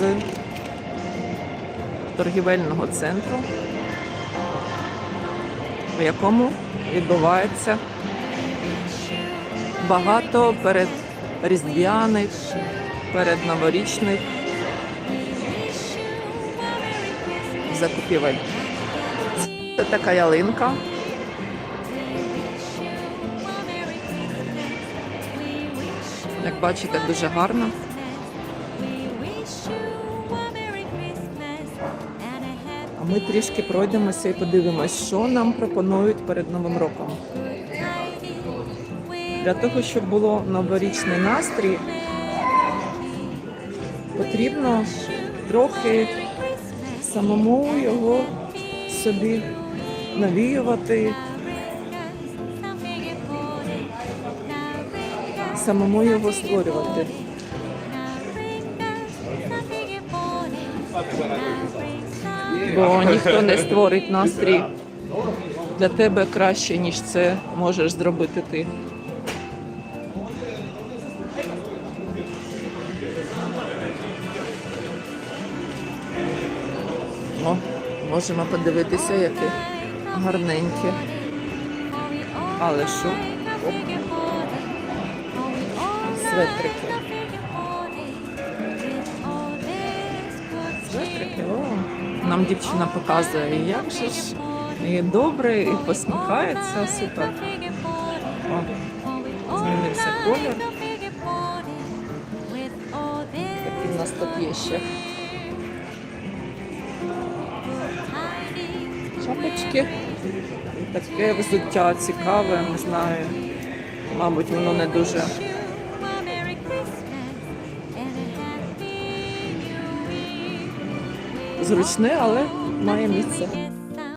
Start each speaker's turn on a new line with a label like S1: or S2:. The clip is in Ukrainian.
S1: з торгівельного центру, в якому відбувається багато перед різдвяних, перед новорічних закупівель. Це така ялинка. Як бачите, дуже гарно. А ми трішки пройдемося і подивимось, що нам пропонують перед Новим роком. Для того, щоб було новорічний настрій, потрібно трохи самому його собі навіювати, самому його створювати. Бо ніхто не створить настрій для тебе краще, ніж це можеш зробити ти. О, можемо подивитися, яке гарненьке. Але що? Светрики. О. Нам дівчина показує, як же ж і добре, і посміхається. Супер. О, змінився колір. Який в нас тут є ще. Шапочки. Таке взуття цікаве, не знаю. Мабуть, воно не дуже зручне, але має місце.